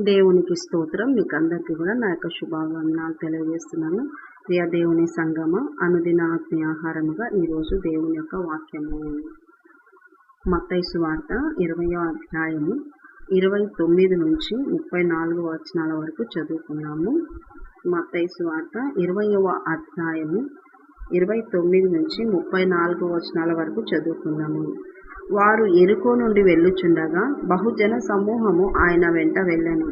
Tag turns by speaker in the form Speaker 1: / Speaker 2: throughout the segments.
Speaker 1: దేవునికి స్తోత్రం. మీకు అందరికీ కూడా నా యొక్క శుభావందనాలు తెలియజేస్తున్నాను. ప్రియ దేవుని సంగమ అనుదిన ఆత్మీయ ఆహారముగా ఈరోజు దేవుని యొక్క వాక్యము. మత్తైసు వార్త ఇరవయో అధ్యాయము ఇరవై తొమ్మిది నుంచి ముప్పై నాలుగు వచనాల వరకు చదువుకున్నాము. మత్తైసు వార్త ఇరవయవ అధ్యాయము ఇరవై తొమ్మిది నుంచి ముప్పై నాలుగు వచనాల వరకు చదువుకున్నాము. వారు ఎరుకో నుండి వెళ్ళుచుండగా బహుజన సమూహము ఆయన వెంట వెళ్ళను.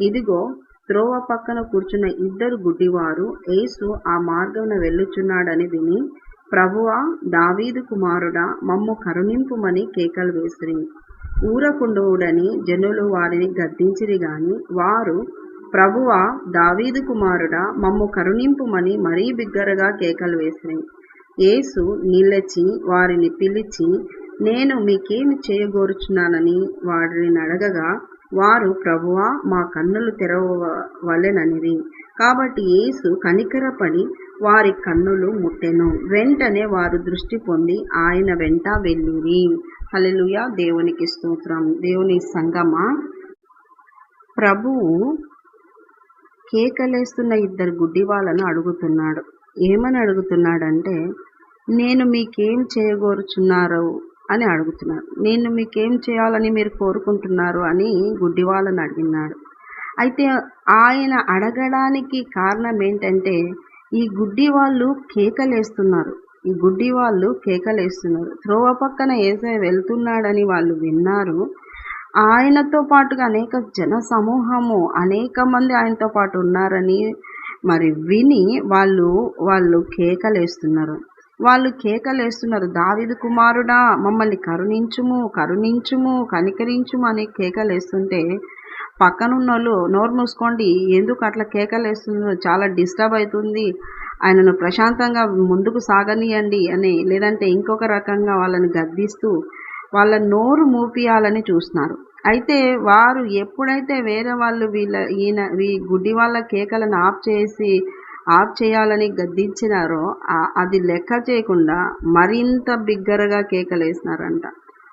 Speaker 1: ఇదిగో త్రోవ పక్కన కూర్చున్న ఇద్దరు గుడ్డివారు యేసు ఆ మార్గమున వెళ్ళుచున్నాడని విని ప్రభువా దావీదు కుమారుడా మమ్ము కరుణింపుమని కేకలు వేసిరి. ఊరకుండవుడని జనులు వారిని గద్దించిరి గాని వారు ప్రభువా దావీదు కుమారుడా మమ్ము కరుణింపుమని మరీ బిగ్గరగా కేకలు వేసిరి. యేసు నిలచి వారిని పిలిచి నేను మీకేమి చేయగోరుచున్నానని వారిని అడగగా వారు ప్రభువా మా కన్నులు తెరవవలెననిరి. కాబట్టి యేసు కనికరపడి వారి కన్నులు ముట్టెను. వెంటనే వారు దృష్టి పొంది ఆయన వెంట వెళ్ళిరి. హలలుయ దేవునికి స్తోత్రం. దేవుని సంగమా? ప్రభువు కేకలేస్తున్న ఇద్దరు గుడ్డి వాళ్ళను అడుగుతున్నాడు. ఏమని అడుగుతున్నాడంటే నేను మీకేం చేయగోరుచున్నారు అని అడుగుతున్నాడు నేను మీకేం చేయాలని మీరు కోరుకుంటున్నారు అని గుడ్డి వాళ్ళని అడిగినాడు. అయితే ఆయన అడగడానికి కారణం ఏంటంటే ఈ గుడ్డి వాళ్ళు కేకలేస్తున్నారు. ఈ గుడ్డి వాళ్ళు కేకలేస్తున్నారు. త్రోవ పక్కన ఏసై వెళ్తున్నాడని వాళ్ళు విన్నారు. ఆయనతో పాటుగా అనేక జన సమూహము అనేక మంది ఆయనతో పాటు ఉన్నారని మరి విని వాళ్ళు వాళ్ళు కేకలేస్తున్నారు. వాళ్ళు కేకలేస్తున్నారు. దావిదు కుమారుడా మమ్మల్ని కరుణించుము కరుణించుము కనికరించుము అని కేకలేస్తుంటే పక్కనున్న వాళ్ళు నోరు మూసుకోండి ఎందుకు అట్లా కేకలేస్తుందో చాలా డిస్టర్బ్ అవుతుంది ఆయనను ప్రశాంతంగా ముందుకు సాగనీయండి అని లేదంటే ఇంకొక రకంగా వాళ్ళని గద్దిస్తూ వాళ్ళ నోరు మూపియాలని చూస్తున్నారు. అయితే వారు ఎప్పుడైతే వేరే వాళ్ళు వీళ్ళ ఈయన ఈ గుడ్డి వాళ్ళ కేకలను ఆఫ్ చేసి ఆఫ్ చేయాలని గద్దించినారో అది లెక్క చేయకుండా మరింత బిగ్గరగా కేకలేసినారంట.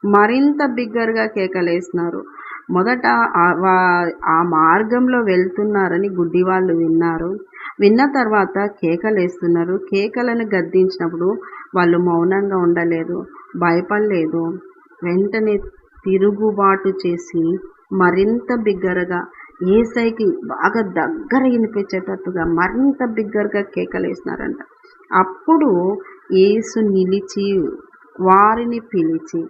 Speaker 1: మరింత బిగ్గరగా కేకలేసినారు. మొదట ఆ మార్గంలో వెళ్తున్నారని గుడ్డి వాళ్ళు విన్నారు. విన్న తర్వాత కేకలేస్తున్నారు. కేకలను గద్దించినప్పుడు వాళ్ళు మౌనంగా ఉండలేదు భయపడలేదు. వెంటనే తిరుగుబాటు చేసి మరింత బిగ్గరగా ఏసైకి బాగా దగ్గర వినిపించేటట్టుగా మరింత బిగ్గరగా కేకలేసినారంట. అప్పుడు ఏసు నిలిచి వారిని పిలిచి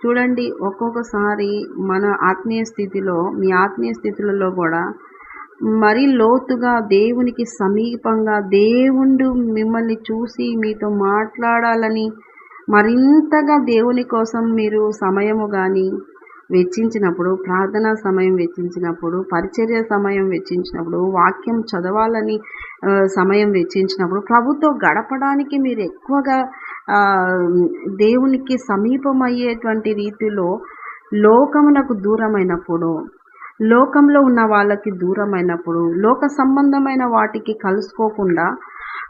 Speaker 1: చూడండి ఒక్కొక్కసారి మన ఆత్మీయ స్థితిలో మీ ఆత్మీయ స్థితులలో కూడా మరీ లోతుగా దేవునికి సమీపంగా దేవుడు మిమ్మల్ని చూసి మీతో మాట్లాడాలని మరింతగా దేవుని కోసం మీరు సమయము కానీ వెచ్చించినప్పుడు ప్రార్థనా సమయం వెచ్చించినప్పుడు పరిచర్య సమయం వెచ్చించినప్పుడు వాక్యం చదవాలని సమయం వెచ్చించినప్పుడు ప్రభుతో గడపడానికి మీరు ఎక్కువగా దేవునికి సమీపమయ్యేటువంటి రీతిలో లోకమునకు దూరమైనప్పుడు లోకంలో ఉన్న వాళ్ళకి దూరమైనప్పుడు లోక సంబంధమైన వాటికి కలుసుకోకుండా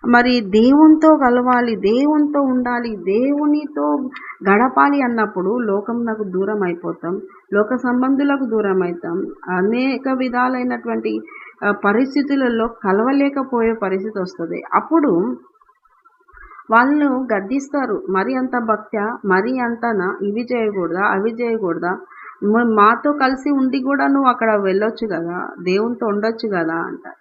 Speaker 1: మరి దేవునితో కలవాలి దేవునితో ఉండాలి దేవునితో గడపాలి అన్నప్పుడు లోకం నాకు దూరం అయిపోతాం లోక సంబంధులకు దూరం అవుతాం. అనేక విధాలైనటువంటి పరిస్థితులలో కలవలేకపోయే పరిస్థితి వస్తుంది. అప్పుడు వాళ్ళు గద్దిస్తారు మరి అంత భక్త్య మరి అంతనా? ఇవి చేయకూడదా? అవి చేయకూడదా? మాతో కలిసి ఉండి కూడా నువ్వు అక్కడ వెళ్ళొచ్చు కదా దేవునితో ఉండొచ్చు కదా అంటారు.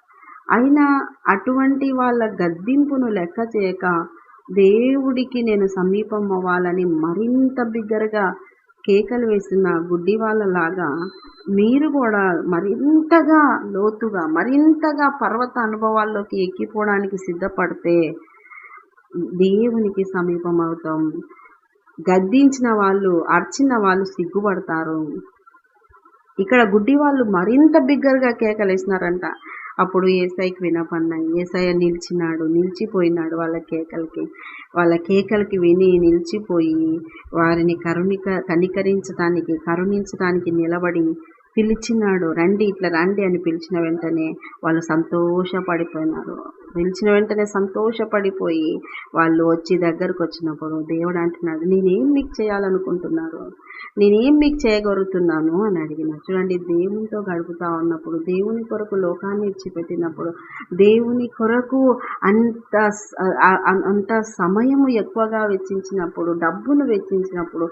Speaker 1: అయినా అటువంటి వాళ్ళ గద్దింపును లెక్క చేయక దేవుడికి నేను సమీపం అవ్వాలని మరింత బిగ్గరగా కేకలు వేసిన గుడ్డి వాళ్ళలాగా మీరు కూడా మరింతగా లోతుగా మరింతగా పర్వత అనుభవాల్లోకి ఎక్కిపోవడానికి సిద్ధపడితే దేవునికి సమీపం అవుతాం. గద్దించిన వాళ్ళు అర్చిన వాళ్ళు సిగ్గుపడతారు. ఇక్కడ గుడ్డి వాళ్ళు మరింత బిగ్గరగా కేకలేసినారంట. అప్పుడు ఏసైకి వినపడినాయి. ఏసయ్య నిలిచినాడు నిలిచిపోయినాడు వాళ్ళ కేకలకి. వాళ్ళ కేకలకి విని నిలిచిపోయి వారిని కరుణిక కనికరించడానికి కరుణించడానికి నిలబడి పిలిచినాడు రండి ఇట్లా రండి అని పిలిచిన వెంటనే వాళ్ళు సంతోషపడిపోయినారు. పిలిచిన వెంటనే సంతోషపడిపోయి వాళ్ళు వచ్చి దగ్గరకు వచ్చినప్పుడు దేవుడు అంటున్నాడు నేనేం మీకు చేయాలనుకుంటున్నారు? నేనేం మీకు చేయగలుగుతున్నాను? అని అడిగిన చూడండి దేవునితో గడుపుతా ఉన్నప్పుడు దేవుని కొరకు లోకాన్ని ఇచ్చిపెట్టినప్పుడు దేవుని కొరకు అంత అంత సమయము ఎక్కువగా వెచ్చించినప్పుడు డబ్బును వెచ్చించినప్పుడు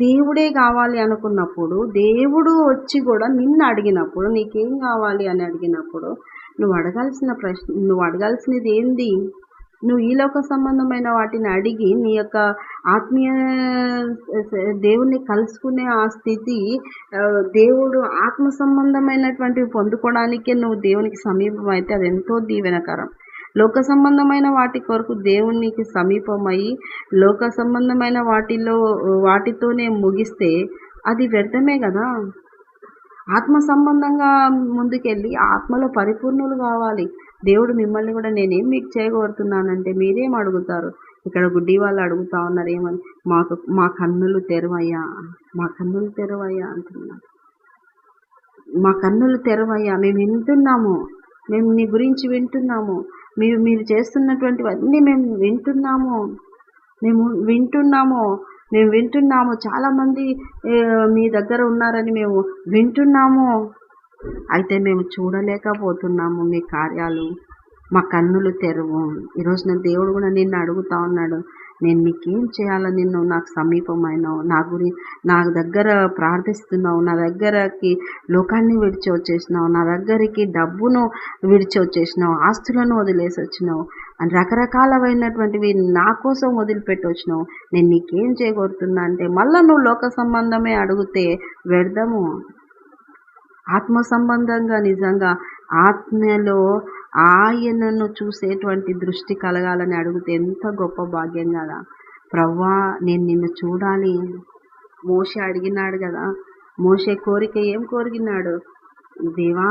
Speaker 1: దేవుడే కావాలి అనుకున్నప్పుడు దేవుడు వచ్చి కూడా నిన్ను అడిగినప్పుడు నీకేం కావాలి అని అడిగినప్పుడు నువ్వు అడగాల్సిన ప్రశ్న నువ్వు అడగాల్సినది ఏంది? నువ్వు ఈ లోక సంబంధమైన వాటిని అడిగి నీ యొక్క ఆత్మీయ దేవుణ్ణి కలుసుకునే ఆ స్థితి దేవుడు ఆత్మ సంబంధమైనటువంటివి పొందుకోవడానికే నువ్వు దేవునికి సమీపం అయితే అది ఎంతో దీవెనకరం. లోక సంబంధమైన వాటి కొరకు దేవునికి సమీపమయ్యి లోక సంబంధమైన వాటిలో వాటితోనే ముగిస్తే అది వ్యర్థమే కదా? ఆత్మ సంబంధంగా ముందుకెళ్ళి ఆత్మలో పరిపూర్ణులు కావాలి. దేవుడు మిమ్మల్ని కూడా నేనేం మీకు చేయగోరుతున్నానంటే మీరేం అడుగుతారు? ఇక్కడ గుడ్డి వాళ్ళు అడుగుతా ఉన్నారు ఏమని? మాకు మా కన్నులు తెరవయ్యా మా కన్నులు తెరవయ్యా అంటున్నారు. మా కన్నులు తెరవయ్యా మేము వింటున్నాము. మేము నీ గురించి వింటున్నాము. మీరు మీరు చేస్తున్నటువంటివన్నీ మేము వింటున్నాము. మేము వింటున్నాము. మేము వింటున్నాము. చాలామంది మీ దగ్గర ఉన్నారని మేము వింటున్నాము. అయితే మేము చూడలేకపోతున్నాము మీ కార్యాలు. మా కన్నులు తెరువు. ఈరోజు నా దేవుడు కూడా నిన్ను అడుగుతా ఉన్నాడు. నేను నీకేం చేయాలో నిన్ను నాకు సమీపమైనావు. నా గురి నా దగ్గర ప్రార్థిస్తున్నావు. నా దగ్గరకి లోకాన్ని విడిచి వచ్చేసినావు. నా దగ్గరికి డబ్బును విడిచి వచ్చేసినావు. ఆస్తులను వదిలేసి వచ్చినావు. అని రకరకాలమైనటువంటివి నా కోసం వదిలిపెట్టి వచ్చినావు నేను నీకేం చేయగోరుతున్నా అంటే మళ్ళీ నువ్వు లోక సంబంధమే అడిగితే వ్యర్థము. ఆత్మ సంబంధంగా నిజంగా ఆత్మలో ఆయనను చూసేటువంటి దృష్టి కలగాలని అడిగితే ఎంత గొప్ప భాగ్యం కదా. ప్రవ్వా నేను నిన్ను చూడాలి. మోష అడిగినాడు కదా. మోషే కోరిక ఏం కోరిగినాడు? దేవా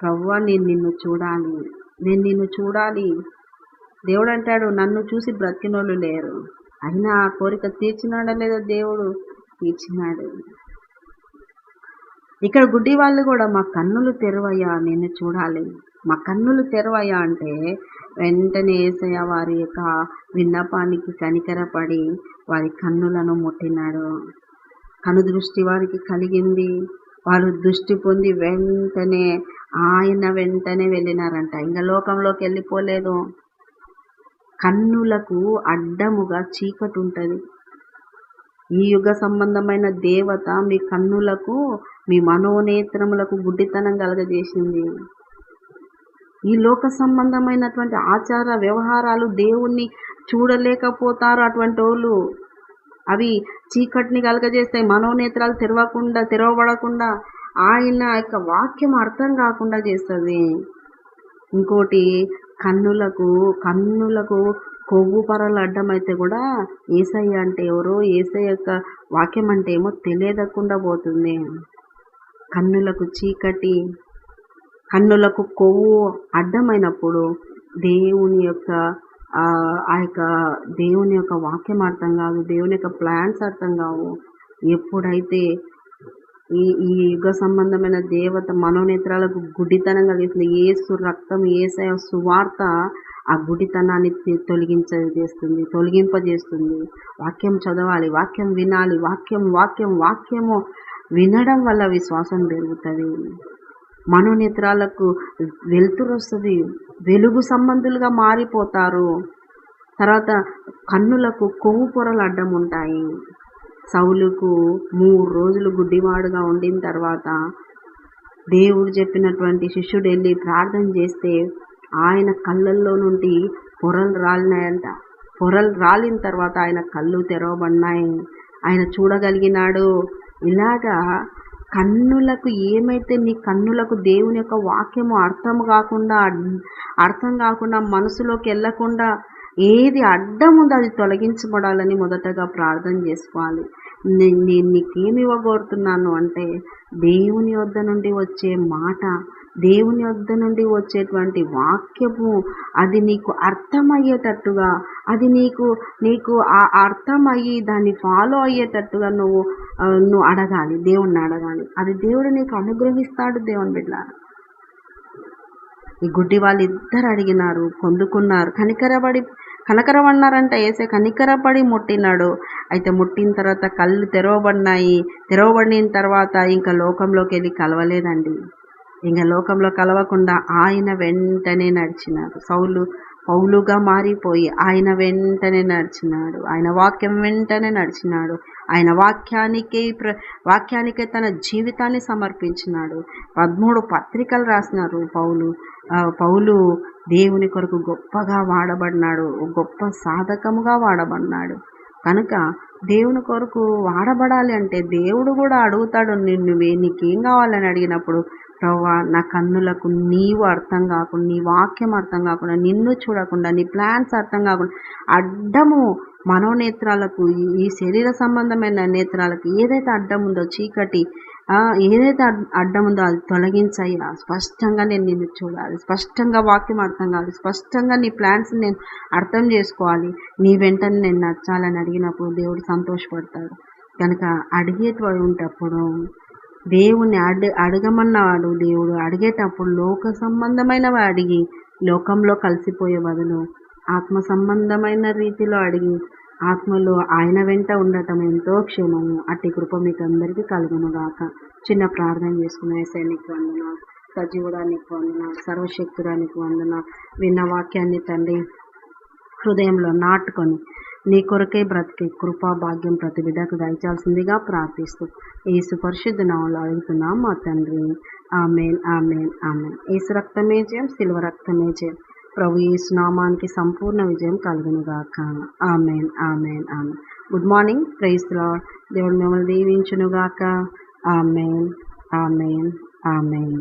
Speaker 1: ప్రవ్వా నేను నిన్ను చూడాలి. నేను నిన్ను చూడాలి. దేవుడు అంటాడు నన్ను చూసి బ్రతికినోళ్ళు లేరు. అయినా ఆ కోరిక తీర్చినాడా లేదా దేవుడు తీర్చినాడు. ఇక్కడ గుడ్డి వాళ్ళు కూడా మా కన్నులు తెరవయ్యా నిన్ను చూడాలి. మా కన్నులు తెరవయ్యా అంటే వెంటనే ఏసయ్య వారి యొక్క విన్నపానికి కనికరపడి వారి కన్నులను ముట్టినాడు. కను దృష్టి వారికి కలిగింది. వారు దృష్టి పొంది వెంటనే ఆయన వెంటనే వెళ్ళినారంట. ఇంకా లోకంలోకి వెళ్ళిపోలేదు. కన్నులకు అడ్డముగా చీకటి ఉంటుంది ఈ యుగ సంబంధమైన దేవత మీ కన్నులకు మీ మనోనేత్రములకు గుడ్డితనం కలగజేసింది. ఈ లోక సంబంధమైనటువంటి ఆచార వ్యవహారాలు దేవుణ్ణి చూడలేకపోతారు అటువంటి వాళ్ళు అవి చీకటిని కలగజేస్తాయి మనోనేత్రాలు తెరవకుండా తెరవబడకుండా ఆయన యొక్క వాక్యం అర్థం కాకుండా చేస్తుంది. ఇంకోటి కన్నులకు కన్నులకు కొవ్వు పరలు అడ్డమైతే కూడా ఏసయ్య అంటే ఎవరో ఏసయ్య యొక్క వాక్యం అంటే ఏమో తెలియదకుండా పోతుంది. కన్నులకు చీకటి కన్నులకు కొవ్వు అడ్డమైనప్పుడు దేవుని యొక్క ఆ ఆ యొక్క దేవుని యొక్క వాక్యం అర్థం కాదు దేవుని యొక్క ప్లాన్స్ అర్థం కావు. ఎప్పుడైతే ఈ ఈ యుగ సంబంధమైన దేవత మనోనేత్రాలకు గుడ్డితనం కలిగిస్తుంది ఏసు రక్తం ఏసయ సువార్త ఆ గుడితనాన్ని తి- తొలగించేస్తుంది తొలగింపజేస్తుంది. వాక్యం చదవాలి వాక్యం వినాలి వాక్యం వాక్యం వాక్యము వినడం వల్ల విశ్వాసం పెరుగుతుంది. మనోనేత్రాలకు వెలుతురు వస్తుంది వెలుగు సంబంధులుగా మారిపోతారు. తర్వాత కన్నులకు కొవ్వు పొరలు అడ్డం ఉంటాయి. సౌలుకు మూడు రోజులు గుడ్డివాడుగా ఉండిన తర్వాత దేవుడు చెప్పినటువంటి శిష్యుడు వెళ్ళి ప్రార్థన చేస్తే ఆయన కళ్ళల్లో నుండి పొరలు రాలినాయంట. పొరలు రాలిన తర్వాత ఆయన కళ్ళు తెరవబడినాయి. ఆయన చూడగలిగినాడు ఇలాగా కన్నులకు ఏమైతే నీ కన్నులకు దేవుని యొక్క వాక్యము అర్థం కాకుండా అర్థం కాకుండా మనసులోకి వెళ్ళకుండా ఏది అడ్డం ఉందో అది తొలగించబడాలని మొదటగా ప్రార్థన చేసుకోవాలి. నేను నీకేమి ఇవ్వగోరుతున్నాను అంటే దేవుని వద్ద నుండి వచ్చే మాట దేవుని వద్ద నుండి వచ్చేటువంటి వాక్యము అది నీకు అర్థమయ్యేటట్టుగా అది నీకు నీకు ఆ అర్థమయ్యి దాన్ని ఫాలో అయ్యేటట్టుగా నువ్వు నువ్వు అడగాలి దేవుణ్ణి అడగాలి. అది దేవుడు నీకు అనుగ్రహిస్తాడు దేవుని బిడ్డ ఈ గుడ్డి వాళ్ళు ఇద్దరు అడిగినారు పొందుకున్నారు కనికరబడి కనకరమన్నారంట వేసే కనికరపడి ముట్టినాడు. అయితే ముట్టిన తర్వాత కళ్ళు తెరవబడినాయి. తెరవబడిన తర్వాత ఇంకా లోకంలోకి వెళ్ళి కలవలేదండి. ఇంకా లోకంలో కలవకుండా ఆయన వెంటనే నడిచినారు. సౌలు పౌలుగా మారిపోయి ఆయన వెంటనే నడిచినాడు. ఆయన వాక్యం వెంటనే నడిచినాడు. ఆయన వాక్యానికే ప్ర వాక్యానికే తన జీవితాన్ని సమర్పించినాడు. పదమూడు పత్రికలు రాసినారు పౌలు. పౌలు దేవుని కొరకు గొప్పగా వాడబడినాడు గొప్ప సాధకముగా వాడబడినాడు. కనుక దేవుని కొరకు వాడబడాలి అంటే దేవుడు కూడా అడుగుతాడు నిన్ను నీకేం కావాలని అడిగినప్పుడు ప్రవ్వా నా కన్నులకు నీవు అర్థం కాకుండా నీ వాక్యం అర్థం కాకుండా నిన్ను చూడకుండా నీ ప్లాన్స్ అర్థం కాకుండా అడ్డము మనోనేత్రాలకు ఈ- ఈ శరీర సంబంధమైన నేత్రాలకు ఏదైతే అడ్డం ఉందో చీకటి ఏదైతే అడ్డం ఉందో అది తొలగించయ్యా. స్పష్టంగా నేను నిన్ను చూడాలి. స్పష్టంగా వాక్యం అర్థం కావాలి. స్పష్టంగా నీ ప్లాన్స్ నేను అర్థం చేసుకోవాలి. నీ వెంటనే నేను నచ్చాలని అడిగినప్పుడు దేవుడు సంతోషపడతాడు. కనుక అడిగేటప్పుడు ఉంటప్పుడు దేవుణ్ణి అడి అడగమన్నవాడు దేవుడు. అడిగేటప్పుడు లోక సంబంధమైనవి అడిగి లోకంలో కలిసిపోయే బదులు ఆత్మ సంబంధమైన రీతిలో అడిగి ఆత్మలో ఆయన వెంట ఉండటం ఎంతో క్షేమము. అట్టి కృప మీకు అందరికీ కలుగునుగాక. చిన్న ప్రార్థన చేసుకున్న ఏసైనికి వందన సజీవుడానికి వందన సర్వశక్తుడానికి వందన. విన్న వాక్యాన్ని తండ్రి హృదయంలో నాటుకొని నీ కొరకే బ్రతికే కృపా భాగ్యం ప్రతి బిడ్డకు దయచాల్సిందిగా ప్రార్థిస్తూ ఏసు పరిశుద్ధ నామములో అడుగుతున్నాం మా తండ్రి. Amen amen amen. ఏసు రక్తమే జయం శిల్వ రక్తమే జయం. ప్రభు యేసు నామానికి సంపూర్ణ విజయం కలుగునుగాక. Amen amen amen. Good morning praise lord దేవుడు మిమ్మల్ని దీవించునుగాక. Amen amen amen.